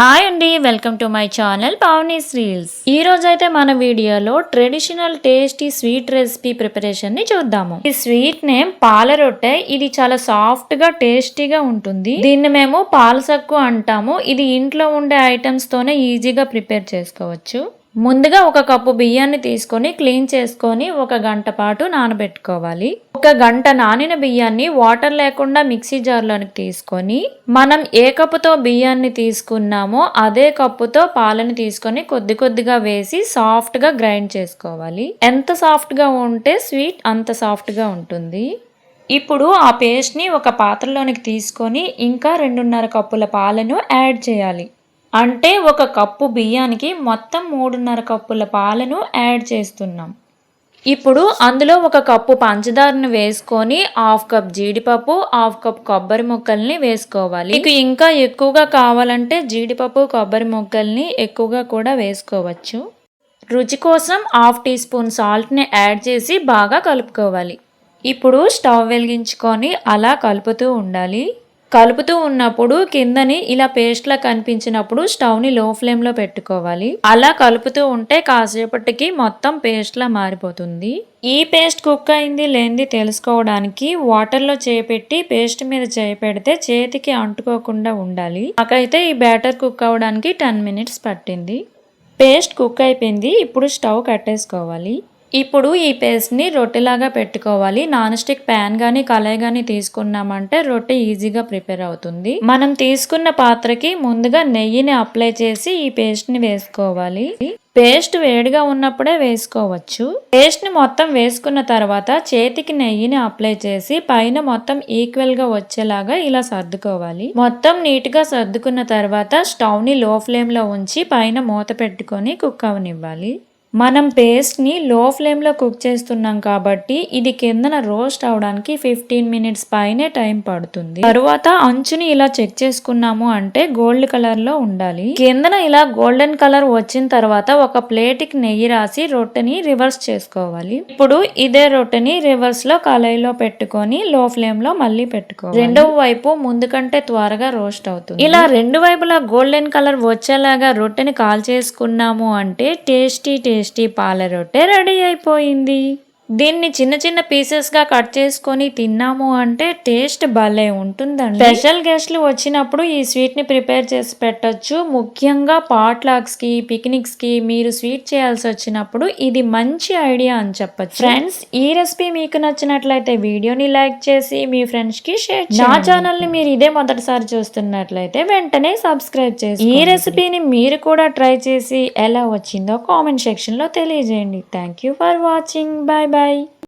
Hi అండి welcome to my channel Pavani's reels ఈ రోజైతే మన వీడియోలో ట్రెడిషనల్ టేస్టీ స్వీట్ రెసిపీ ప్రిపరేషన్ని చూద్దాము. ఈ స్వీట్ నేమ్ పాల రొట్టె ఇది చాలా సాఫ్ట్గా టేస్టీగా ఉంటుంది. దీన్ని మేము పాలసక్కు అంటాము. ఇది ఇంట్లో ఉండే ఐటమ్స్ తోనే ఈజీగా ప్రిపేర్ చేసుకోవచ్చు. ముందుగా ఒక కప్పు బియ్యాన్ని తీసుకొని క్లీన్ చేసుకొని ఒక గంట పాటు నానబెట్టుకోవాలి. ఒక గంట నానిన బియ్యాన్ని వాటర్ లేకుండా మిక్సీ జార్లోనికి తీసుకొని మనం ఏ కప్పుతో బియ్యాన్ని తీసుకున్నామో అదే కప్పుతో పాలని తీసుకొని కొద్ది కొద్దిగా వేసి సాఫ్ట్గా గ్రైండ్ చేసుకోవాలి. ఎంత సాఫ్ట్గా ఉంటే స్వీట్ అంత సాఫ్ట్గా ఉంటుంది. ఇప్పుడు ఆ పేస్ట్ని ఒక పాత్రలోనికి తీసుకొని ఇంకా రెండున్నర కప్పుల పాలను యాడ్ చేయాలి. అంటే ఒక కప్పు బియ్యానికి మొత్తం మూడున్నర కప్పుల పాలను యాడ్ చేస్తున్నాం. ఇప్పుడు అందులో ఒక కప్పు పంచదారను వేసుకొని హాఫ్ కప్ జీడిపప్పు హాఫ్ కప్ కొబ్బరి ముక్కల్ని వేసుకోవాలి. మీకు ఇంకా ఎక్కువగా కావాలంటే జీడిపప్పు కొబ్బరి ముక్కల్ని ఎక్కువగా కూడా వేసుకోవచ్చు. రుచి కోసం హాఫ్ టీ స్పూన్ సాల్ట్ని యాడ్ చేసి బాగా కలుపుకోవాలి. ఇప్పుడు స్టవ్ వెలిగించుకొని అలా కలుపుతూ ఉండాలి. కలుపుతూ ఉన్నప్పుడు కిందని ఇలా పేస్ట్లా కనిపించినప్పుడు స్టవ్ని లో ఫ్లేమ్లో పెట్టుకోవాలి. అలా కలుపుతూ ఉంటే కాసేపటికి మొత్తం పేస్ట్లా మారిపోతుంది. ఈ పేస్ట్ కుక్ అయింది లేనిది తెలుసుకోవడానికి వాటర్లో చేపెట్టి పేస్ట్ మీద చేపెడితే చేతికి అంటుకోకుండా ఉండాలి. నాకైతే ఈ బ్యాటర్ కుక్ అవ్వడానికి టెన్ మినిట్స్ పట్టింది. పేస్ట్ కుక్ అయిపోయింది ఇప్పుడు స్టవ్ కట్టేసుకోవాలి. ఇప్పుడు ఈ పేస్ట్ని రొట్టెలాగా పెట్టుకోవాలి. నాన్ స్టిక్ ప్యాన్ కానీ కళాయి కానీ తీసుకున్నామంటే రొట్టె ఈజీగా ప్రిపేర్ అవుతుంది. మనం తీసుకున్న పాత్రకి ముందుగా నెయ్యిని అప్లై చేసి ఈ పేస్ట్ని వేసుకోవాలి. పేస్ట్ వేడిగా ఉన్నప్పుడే వేసుకోవచ్చు. పేస్ట్ని మొత్తం వేసుకున్న తర్వాత చేతికి నెయ్యిని అప్లై చేసి పైన మొత్తం ఈక్వల్గా వచ్చేలాగా ఇలా సర్దుకోవాలి. మొత్తం నీట్గా సర్దుకున్న తర్వాత స్టవ్ని లో ఫ్లేమ్లో ఉంచి పైన మూత పెట్టుకొని కుక్ అవనివ్వాలి. మనం పేస్ట్ని లో ఫ్లేమ్లో కుక్ చేస్తున్నాం కాబట్టి ఇది కిందన రోస్ట్ అవడానికి ఫిఫ్టీన్ మినిట్స్ పైనే టైం పడుతుంది. తరువాత అంచుని ఇలా చెక్ చేసుకున్నాము అంటే గోల్డ్ కలర్లో ఉండాలి. కిందన ఇలా గోల్డెన్ కలర్ వచ్చిన తర్వాత ఒక ప్లేట్కి నెయ్యి రాసి రొట్టెని రివర్స్ చేసుకోవాలి. ఇప్పుడు ఇదే రొట్టెని రివర్స్లో కళాయిలో పెట్టుకొని లో ఫ్లేమ్లో మళ్ళీ పెట్టుకోవాలి. రెండవ వైపు ముందు కంటే త్వరగా రోస్ట్ అవుతుంది. ఇలా రెండు వైపులా గోల్డెన్ కలర్ వచ్చేలాగా రొట్టెని కాల్ చేసుకున్నాము అంటే టేస్టీ టేస్ట్ పాల రొట్టె రెడీ అయిపోయింది. దీన్ని చిన్న చిన్న పీసెస్గా కట్ చేసుకొని తిన్నాము అంటే టేస్ట్ భలే ఉంటుందండి. స్పెషల్ గెస్ట్లు వచ్చినప్పుడు ఈ స్వీట్ని ప్రిపేర్ చేసి పెట్టొచ్చు. ముఖ్యంగా పాట్లాక్స్కి పిక్నిక్స్కి మీరు స్వీట్ చేయాల్సి వచ్చినప్పుడు ఇది మంచి ఐడియా అని చెప్పచ్చు. ఫ్రెండ్స్ ఈ రెసిపీ మీకు నచ్చినట్లయితే వీడియోని లైక్ చేసి మీ ఫ్రెండ్స్కి షేర్ నా ఛానల్ని మీరు ఇదే మొదటిసారి చూస్తున్నట్లయితే వెంటనే సబ్స్క్రైబ్ చేసి ఈ రెసిపీని మీరు కూడా ట్రై చేసి ఎలా వచ్చిందో కామెంట్ సెక్షన్లో తెలియజేయండి. Thank you for watching bye bye バイ。